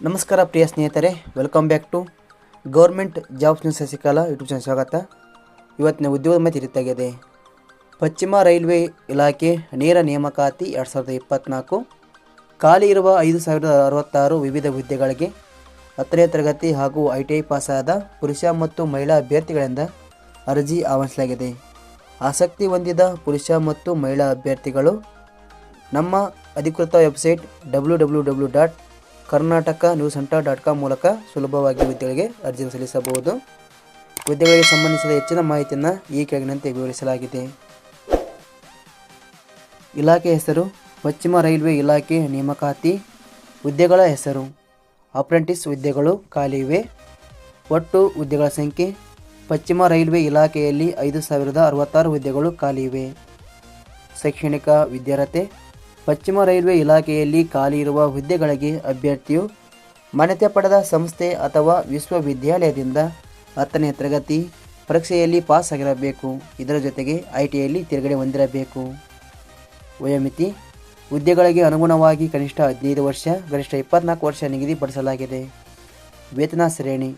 ನಮಸ್ಕಾರ ಪ್ರಿಯ ಸ್ನೇಹಿತರೆ welcome back to government jobs news Sasikala YouTube channel ಸ್ವಾಗತ. ಇವತ್ತಿನ ಉದ್ಯೋಗದ ಮಾಹಿತಿ ರೀತಿಯಾಗಿದೆ ಪಶ್ಚಿಮ ರೈಲ್ವೆ ಇಲಾಖೆ ನೇರ ನೇಮಕಾತಿ ಎರಡು ಸಾವಿರದ ಇಪ್ಪತ್ತ್ನಾಲ್ಕು ಖಾಲಿ ಇರುವ ಐದು ಸಾವಿರದ ಅರವತ್ತಾರು ವಿವಿಧ ಹುದ್ದೆಗಳಿಗೆ ಹತ್ತನೇ ತರಗತಿ ಹಾಗೂ ಐ ಟಿ ಐ ಪಾಸಾದ ಪುರುಷ ಮತ್ತು ಮಹಿಳಾ ಅಭ್ಯರ್ಥಿಗಳಿಂದ ಅರ್ಜಿ ಆಹ್ವಾನಿಸಲಾಗಿದೆ. ಆಸಕ್ತಿ ಹೊಂದಿದ ಪುರುಷ ಮತ್ತು ಮಹಿಳಾ ಅಭ್ಯರ್ಥಿಗಳು ನಮ್ಮ ಅಧಿಕೃತ website W W Karnataka news centre dot com ಮೂಲಕ ಸುಲಭವಾಗಿ ಹುದ್ದೆಗಳಿಗೆ ಅರ್ಜಿ ಸಲ್ಲಿಸಬಹುದು. ಹುದ್ದೆಗಳಿಗೆ ಸಂಬಂಧಿಸಿದ ಹೆಚ್ಚಿನ ಮಾಹಿತಿಯನ್ನು ಈ ಕೆಳಗಿನಂತೆ ವಿವರಿಸಲಾಗಿದೆ. ಇಲಾಖೆ ಹೆಸರು, ಪಶ್ಚಿಮ ರೈಲ್ವೆ ಇಲಾಖೆ ನೇಮಕಾತಿ, ಹುದ್ದೆಗಳ ಹೆಸರು, ಅಪ್ರೆಂಟಿಸ್ ಹುದ್ದೆಗಳು ಖಾಲಿ ಇವೆ. ಒಟ್ಟು ಹುದ್ದೆಗಳ ಸಂಖ್ಯೆ, ಪಶ್ಚಿಮ ರೈಲ್ವೆ ಇಲಾಖೆಯಲ್ಲಿ ಐದು ಸಾವಿರದ ಅರವತ್ತಾರು ಹುದ್ದೆಗಳು ಖಾಲಿ ಇವೆ. ಶೈಕ್ಷಣಿಕ ವಿದ್ಯಾರ್ಹತೆ ಪಶ್ಚಿಮ ರೈಲ್ವೆ ಇಲಾಖೆಯಲ್ಲಿ ಖಾಲಿ ಇರುವ ಹುದ್ದೆಗಳಿಗೆ ಅಭ್ಯರ್ಥಿಯು ಮಾನ್ಯತೆ ಪಡೆದ ಸಂಸ್ಥೆ ಅಥವಾ ವಿಶ್ವವಿದ್ಯಾಲಯದಿಂದ ಹತ್ತನೇ ತರಗತಿ ಪರೀಕ್ಷೆಯಲ್ಲಿ ಪಾಸ್ ಆಗಿರಬೇಕು ಇದರ ಜೊತೆಗೆ ಐ ಟಿಯಲ್ಲಿ ತಿರುಗಡೆ ಹೊಂದಿರಬೇಕು. ವಯೋಮಿತಿ ಹುದ್ದೆಗಳಿಗೆ ಅನುಗುಣವಾಗಿ ಕನಿಷ್ಠ ಹದಿನೈದು ವರ್ಷ, ಗರಿಷ್ಠ ಇಪ್ಪತ್ನಾಲ್ಕು ವರ್ಷ ನಿಗದಿಪಡಿಸಲಾಗಿದೆ ವೇತನ ಶ್ರೇಣಿ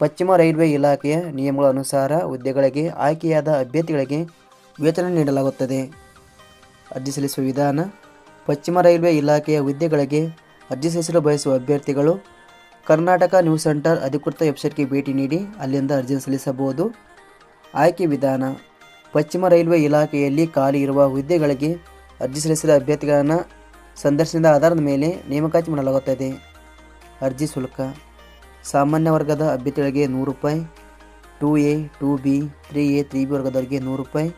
ಪಶ್ಚಿಮ ರೈಲ್ವೆ ಇಲಾಖೆಯ ನಿಯಮಗಳ ಅನುಸಾರ ಹುದ್ದೆಗಳಿಗೆ ಆಯ್ಕೆಯಾದ ಅಭ್ಯರ್ಥಿಗಳಿಗೆ ವೇತನ ನೀಡಲಾಗುತ್ತದೆ. ಅರ್ಜಿ ಸಲ್ಲಿಸುವ ವಿಧಾನ ಪಶ್ಚಿಮ ರೈಲ್ವೆ ಇಲಾಖೆಯ ಹುದ್ದೆಗಳಿಗೆ ಅರ್ಜಿ ಸಲ್ಲಿಸಲು ಬಯಸುವ ಅಭ್ಯರ್ಥಿಗಳು ಕರ್ನಾಟಕ ನ್ಯೂಸ್ ಸೆಂಟರ್ ಅಧಿಕೃತ ವೆಬ್ಸೈಟ್ಗೆ ಭೇಟಿ ನೀಡಿ ಅಲ್ಲಿಂದ ಅರ್ಜಿ ಸಲ್ಲಿಸಬಹುದು. ಆಯ್ಕೆ ವಿಧಾನ ಪಶ್ಚಿಮ ರೈಲ್ವೆ ಇಲಾಖೆಯಲ್ಲಿ ಖಾಲಿ ಇರುವ ಹುದ್ದೆಗಳಿಗೆ ಅರ್ಜಿ ಸಲ್ಲಿಸಿದ ಅಭ್ಯರ್ಥಿಗಳನ್ನು ಸಂದರ್ಶನದ ಆಧಾರದ ಮೇಲೆ ನೇಮಕಾತಿ ಮಾಡಲಾಗುತ್ತದೆ. ಅರ್ಜಿ ಶುಲ್ಕ ಸಾಮಾನ್ಯ ವರ್ಗದ ಅಭ್ಯರ್ಥಿಗಳಿಗೆ ನೂರು ರೂಪಾಯಿ, two A, two B, three A, three B ವರ್ಗದವರಿಗೆ ನೂರು ರೂಪಾಯಿ,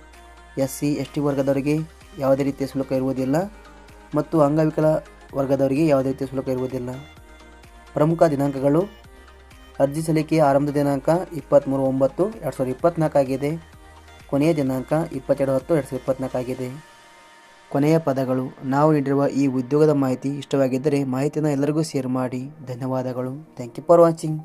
ಎಸ್ ಸಿ, ಎಸ್ ಟಿ ವರ್ಗದವರಿಗೆ ಯಾವುದೇ ರೀತಿಯ ಶುಲ್ಕ ಇರುವುದಿಲ್ಲ ಮತ್ತು ಅಂಗವಿಕಲ ವರ್ಗದವರಿಗೆ ಯಾವುದೇ ರೀತಿಯ ಶುಲ್ಕ ಇರುವುದಿಲ್ಲ. ಪ್ರಮುಖ ದಿನಾಂಕಗಳು ಅರ್ಜಿ ಸಲ್ಲಿಕೆಯ ಆರಂಭದ ದಿನಾಂಕ ಇಪ್ಪತ್ತ್ಮೂರು ಒಂಬತ್ತು ಎರಡು ಸಾವಿರದ ಇಪ್ಪತ್ತ್ನಾಲ್ಕು ಆಗಿದೆ. ಕೊನೆಯ ದಿನಾಂಕ ಇಪ್ಪತ್ತೆರಡು ಹತ್ತು ಎರಡು ಸಾವಿರದ ಇಪ್ಪತ್ತ್ನಾಲ್ಕು ಆಗಿದೆ. ಕೊನೆಯ ಪದಗಳು, ನಾವು ನೀಡಿರುವ ಈ ಉದ್ಯೋಗದ ಮಾಹಿತಿ ಇಷ್ಟವಾಗಿದ್ದರೆ ಮಾಹಿತಿಯನ್ನು ಎಲ್ಲರಿಗೂ ಶೇರ್ ಮಾಡಿ. ಧನ್ಯವಾದಗಳು. Thank you for watching